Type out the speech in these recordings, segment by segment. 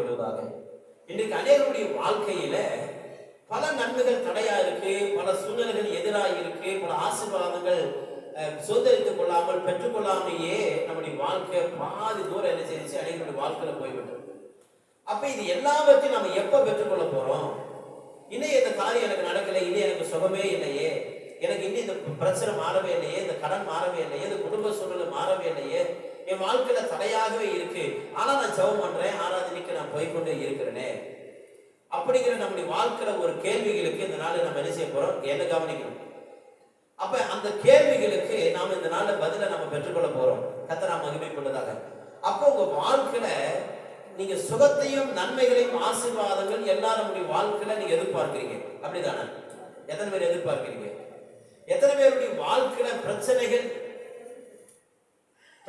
மகிமைப்படுவதாக இன்றைக்கு அநேகருடைய வாழ்க்கையில பல நன்மைகள் தடையா இருக்கு பல சூழ்நிலைகள் எதிராக இருக்கு பல ஆசீர்வாதங்கள் சுதந்திரித்துக் கொள்ளாமல் பெற்றுக்கொள்ளாமலேயே நம்முடைய வாழ்க்கை பாதி தூரம் என்ன செய்யுச்சு அநேகருடைய வாழ்க்கையில போய்விட்டது. அப்ப இது எல்லாவற்றையும் நம்ம எப்ப பெற்றுக்கொள்ள போறோம்? இன்னும் இந்த காரியம் எனக்கு நடக்கல இன்னும் எனக்கு சுகமே இல்லையே. எனக்கு இன்னும் இந்த பிரச்சனை மாறவே இல்லையே இந்த கடன் மாறவே இல்லையே இந்த குடும்ப என் வாழ்க்கையில தடையாகவே இருக்கு. ஆனா நான் ஜெபம் பண்றேன். ஆராதனைக்கு நான் போய்க்கொண்டே இருக்கிறேனே. அப்படிங்கிற நம்முடைய வாழ்க்கையில ஒரு கேள்விகளுக்கு இந்த நாள் நம்ம என்ன செய்ய போறோம்? என்ன கவனிக்கணும்? அப்ப அந்த கேள்விகளுக்கு நாம இந்த நாள்ல பதில நம்ம பெற்றுக்கொள்ள போறோம். கத்தரா மகிமைப்படுவதாக. அப்போ உங்க வாழ்க்கையில நீங்க சுகத்தையும் நன்மைகளையும் ஆசீர்வாதங்கள் எல்லாம் நம்முடைய வாழ்க்கையில நீங்க எதிர்பார்க்கிறீங்க. அப்படிதானே? எத்தனை பேர் எதிர்பார்க்கிறீங்க? எத்தனை பேருடைய வாழ்க்கையில பிரச்சனைகள்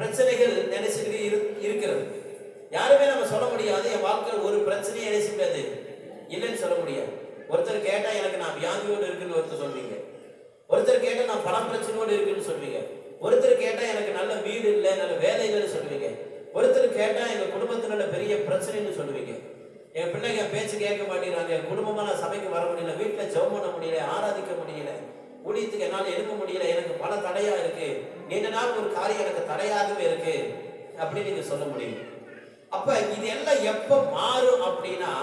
பிரச்சனைகள் நினைச்சுட்டு இரு- இருக்கிறது. யாருமே நம்ம சொல்ல முடியாது என் வாழ்க்கையில் ஒரு பிரச்சனையும் நினைச்ச இல்லைன்னு சொல்ல முடியாது. ஒருத்தர் கேட்டால் எனக்கு நான் வியாதியோடு இருக்குன்னு ஒருத்தர் சொல்வீங்க. ஒருத்தர் கேட்டால் நான் பணம் பிரச்சனையோடு இருக்குன்னு சொல்வீங்க. ஒருத்தர் கேட்டால் எனக்கு நல்ல வீடு இல்லை நல்ல வேலை இல்லைன்னு சொல்லுவீங்க ஒருத்தர் கேட்டால் எங்கள் குடும்பத்தில் உள்ள பெரிய பிரச்சனைன்னு சொல்லுவீங்க என் பிள்ளைங்க என் பேச்சு கேட்க மாட்டேங்கிறாங்க. என் குடும்பமாக நான் சமைக்க வர முடியல. வீட்டில் ஜெபம் பண்ண முடியல ஆராதிக்க முடியல. ஊழியத்துக்கு என்னால் எழுப்ப முடியல எனக்கு பல தடையா இருக்கு. நீண்ட நாள் ஒரு காரியம் எனக்கு தடையாகவே இருக்கு. அப்படின்னு நீங்க சொல்ல முடியும். அப்ப இது எல்லாம் எப்ப மாறும் அப்படின்னா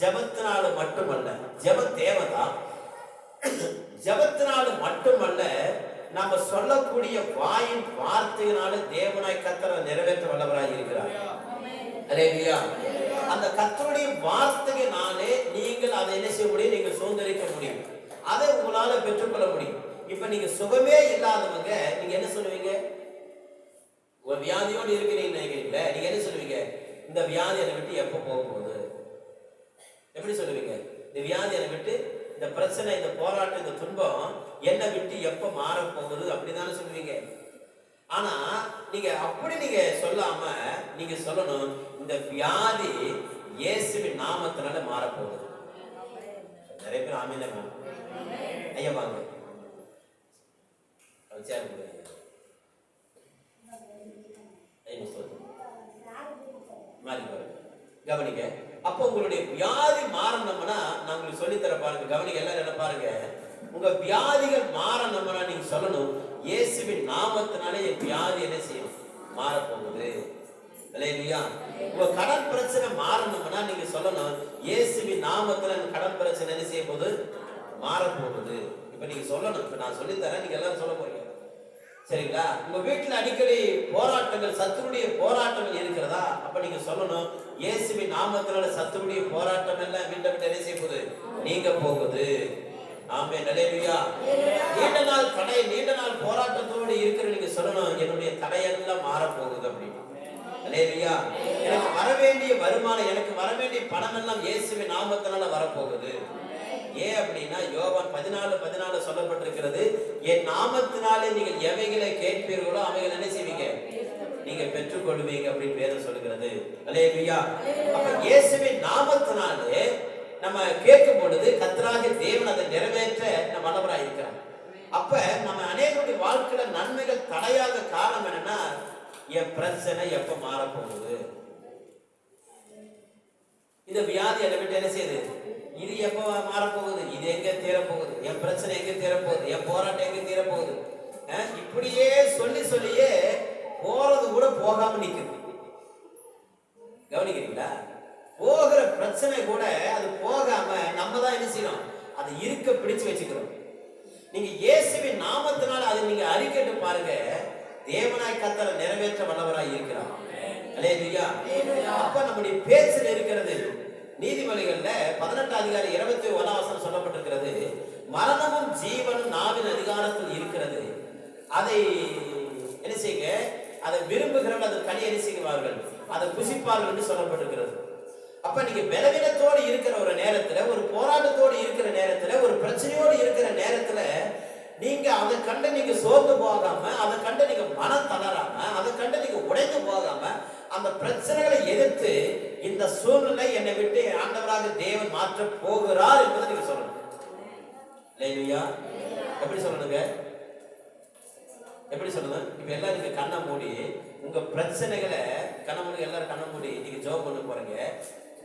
ஜபத்தினால மட்டுமல்ல ஜெப தேவைதான் ஜபத்தினால மட்டுமல்ல நாம சொல்லக்கூடிய வாயின் வார்த்தையினால தேவனாய் கத்தரை நிறைவேற்ற வல்லவராய் இருக்கிறார். அல்லேலூயா அந்த கத்தருடைய வார்த்தையினாலே நீங்கள் அதை என்ன செய்ய முடியும்? நீங்கள் சுதந்திரிக்க முடியும். அதை உங்களால பெற்றுக்கொள்ள முடியும். இப்ப நீங்க சுகமே இல்லாதவங்க நீங்க என்ன சொல்லுவீங்க? ஒரு வியாதியோடு இருக்கிறீங்க நினைக்கிறீங்களே நீங்க என்ன சொல்லுவீங்க? இந்த வியாதி என்னை விட்டு எப்போ போக போகுது? எப்படி சொல்லுவீங்க? இந்த வியாதி என்னை விட்டு இந்த பிரச்சனை இந்த போராட்டம் இந்த துன்பம் என்னை விட்டு எப்போ மாற போகுது? அப்படிதானே சொல்லுவீங்க. ஆனா நீங்க அப்படி நீங்க சொல்லாம நீங்க சொல்லணும் இந்த வியாதி இயேசுவின் நாமத்தினால மாறப்போகுது போகுது. நிறைய பேர் ஆமீன ஐயா வாங்க சேர் கொடுங்க. மாறி அப்போ உங்களுடைய வியாதி மாறணும்னா நான் உங்களுக்கு பாருங்க. கவனிக்க எல்லாரும் என்ன பாருங்க. உங்க வியாதிகள் மாறணும்னா நீங்க சொல்லணும். இயேசுவின் நாமத்தினாலே என் வியாதி என்ன செய்யும்? மாறப்போகுது. இல்லையா உங்க கடன் பிரச்சனை மாறணும்னா நீங்க சொல்லணும். இயேசுவின் நாமத்துல கடன் பிரச்சனை என்ன செய்ய போகுது மாறப்போகுது. இப்ப நீங்க சொல்லணும். இப்ப நான் சொல்லித்தரேன். தரேன் நீங்க எல்லாரும் சொல்ல போறீங்க. சரிங்களா? உங்க வீட்டுல அடிக்கடி போராட்டங்கள் சத்துருடைய போராட்டங்கள் இருக்கிறதா? அப்ப நீங்க சொல்லணும். இயேசுவின் நாமத்தினால சத்துருடைய போராட்டம் எல்லாம் மீண்டும் விட்டு என்ன செய்ய போகுது? நீங்க போகுது. ஆமே நலேலுயா நீண்ட நாள் தடை நீண்ட நாள் போராட்டத்தோடு இருக்கிற நீங்க சொல்லணும். என்னுடைய தடையெல்லாம் மாறப் போகுது அப்படின்னு. நலேலுயா எனக்கு வர வேண்டிய வருமானம் எனக்கு வர வேண்டிய பணம் எல்லாம் இயேசுவின் நாமத்தினால வரப்போகுது. ஏன் அப்படின்னா யோவான் பதினாலு பதினாலு சொல்லப்பட்டிருக்கிறது என் நாமத்தினாலே நீங்கள் எவைகளை கேட்பீர்களோ அவைகள் என்ன செய்வீங்க? நீங்க பெற்றுக்கொள்வீங்க அப்படின்னு வேதம் சொல்லுகிறது. அல்லேலூயா. அப்ப இயேசுவின் நாமத்தினாலே நம்ம கேட்கும் பொழுது கத்தராக தேவன் அதை நிறைவேற்ற நம்ம வல்லவராய் இருக்கிறார். அப்ப நம்ம அநேகருடைய வாழ்க்கையில நன்மைகள் தடையாக காரணம் என்னன்னா என் பிரச்சனை எப்ப மாறப்போகுது? இந்த வியாதி என்னை விட்டு என்ன செய்யுது? இது எப்போ மாறப்போகுது? இது எங்க தீரப்போகுது? என் பிரச்சனை எங்க தீரப்போகுது? என் போராட்டம் எங்க தீரப்போகுது? இப்படியே சொல்லி சொல்லியே போறது கூட போகாம நிக்குது. கவனிக்கிறீங்களா? போகிற பிரச்சனை கூட அது போகாம நம்ம தான் என்ன செய்யணும்? அதை இருக்க பிடிச்சு வச்சுக்கிறோம். நீங்க இயேசுவின் நாமத்தினால அதை நீங்க அறிக்கட்டு பாருங்க. தேவனாய் கத்தரை நிறைவேற்ற வல்லவராய் அல்லேலூயா அப்ப நம்முடைய பேச்சில் இருக்கிறது பதினெட்டு அதிகாரி இருபத்தி ஒன்னாவசனம் சொல்லப்பட்டிருக்கிறது மரணமும் ஜீவனும் நாவின் அதிகாரத்தில் இருக்கிறது. அதை என்ன செய்யுங்க? அதை விரும்புகிறவர்கள் அதை கனி என்ன செய்வார்கள்? அதை புசிப்பார்கள் என்று சொல்லப்பட்டிருக்கிறது. அப்ப நீங்க பலவீனத்தோடு இருக்கிற ஒரு நேரத்துல ஒரு போராட்டத்தோடு இருக்கிற நேரத்துல ஒரு பிரச்சனையோடு இருக்கிற நேரத்துல நீங்க அதை கண்டு நீங்க சோர்ந்து போகாம அதை கண்டு நீங்க மனம் தளராம அதை கண்டு நீங்க உடைந்து அந்த பிரச்சனைகளை எதிர்த்து இந்த சூழ்நிலை என்னை விட்டு ஆண்டவராக தேவன் மாற்ற போகிறார் என்பதை நீங்க சொல்லணும். இல்லையா எப்படி சொல்லணுங்க? எப்படி சொல்லணும்? இப்ப எல்லாரும் நீங்க கண்ணை மூடி உங்க பிரச்சனைகளை கண்ணை மூடி எல்லாரும் கண்ணை மூடி நீங்க ஜோப் பண்ண போறீங்க.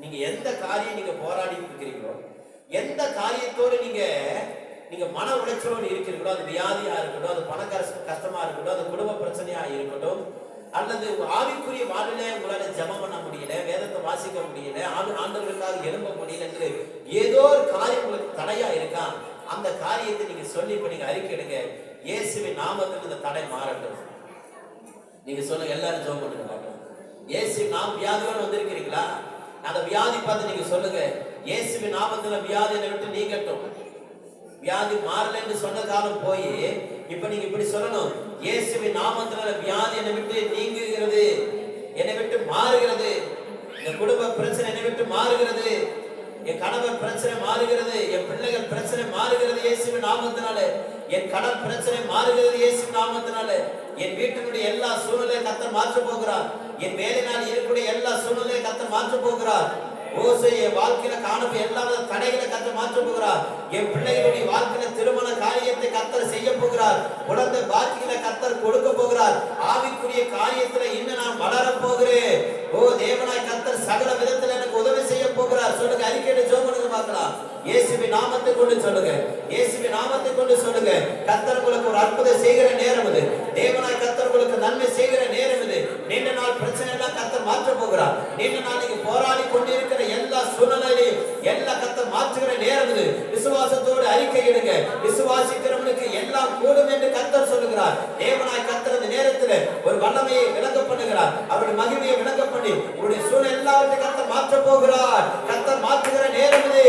நீங்க எந்த காரியம் நீங்க போராடி இருக்கிறீங்களோ எந்த காரியத்தோடு நீங்க நீங்க மன உளைச்சலோடு இருக்கிறீங்களோ அது வியாதியா இருக்கட்டும் அது பண கஷ்டமா இருக்கட்டும் அது குடும்ப பிரச்சனையா இருக்கட்டும் அல்லது ஆவிக்குரிய வாழ்வில உங்களால ஜபம் பண்ண முடியல வேதத்தை வாசிக்க முடியல ஆண்டு ஆண்டவர்களுக்காக எழும்ப முடியல என்று ஏதோ ஒரு காரியம் உங்களுக்கு தடையா இருக்கா? அந்த காரியத்தை நீங்க சொல்லி இப்ப நீங்க அறிக்கையிடுங்க இயேசுவின் நாமத்தில் இந்த தடை மாறட்டும். நீங்க சொல்லுங்க எல்லாரும் ஜோம் பண்ணுங்க இயேசு நாம் வியாதியோடு வந்திருக்கிறீங்களா? அந்த வியாதி பார்த்து நீங்க சொல்லுங்க. இயேசுவின் நாமத்துல வியாதி விட்டு நீங்கட்டும். வியாதி மாறல என்று சொன்ன காலம் போய் இப்ப நீங்க இப்படி சொல்லணும். இயேசுவின் நாமத்தினால வியாதி என்னை விட்டு நீங்குகிறது என்னை விட்டு மாறுகிறது. இந்த குடும்ப பிரச்சனை என்னை விட்டு மாறுகிறது. என் கணவர் பிரச்சனை மாறுகிறது என் பிள்ளைகள் பிரச்சனை மாறுகிறது இயேசுவின் நாமத்தினால. என் கடன் பிரச்சனை மாறுகிறது இயேசுவின் நாமத்தினால. என் வீட்டினுடைய எல்லா சூழ்நிலையும் கத்த மாற்ற போகிறார். என் வேலையினால் இருக்கக்கூடிய எல்லா சூழ்நிலையும் கத்த மாற்ற போகிறார். ஓசை வாழ்க்கையில காணப்ப எல்லா தடைகளை கத்த மாற்ற போகிறார். என் பிள்ளைகளுடைய வாழ்க்கையில திருமண காரியத்தை கத்தர் செய்ய போகிறார். குழந்தை பாக்கியில கத்தர் கொடுக்க போகிறார். ஆவிக்குரிய காரியத்துல இன்னும் நான் வளர போகிறேன். ஓ தேவனாய் கத்தர் சகல விதத்துல எனக்கு உதவி செய்ய போகிறார். சொல்லுங்க அறிக்கையில ஜோமனுக்கு பார்க்கலாம் இயேசுவி நாமத்தை கொண்டு சொல்லுங்க. இயேசுவி நாமத்தை கொண்டு சொல்லுங்க. கத்தர் உங்களுக்கு ஒரு அற்புதம் செய்கிற நேரம் இது. தேவனாய் கத்தர் உங்களுக்கு நன்மை செய்கிற நேரம் இது. நீண்ட நாள் பிரச்சனை எல்லாம் கத்தர் மாற்ற போகிறார் நீண்ட நாளைக்கு விசுவாசத்தோடு இடுங்க விசுவாசிக்கிறவனுக்கு எல்லாம் கூடும் என்று கத்தர் சொல்லுகிறார். தேவனாய் கத்தர் அந்த நேரத்தில் ஒரு வல்லமையை விளங்க பண்ணுகிறார். அவருடைய மகிமையை விளங்க பண்ணி உங்களுடைய சூழ்நிலை எல்லாவற்றையும் கத்தர் மாற்ற போகிறார். கத்தர் மாற்றுகிற நேரம் இது.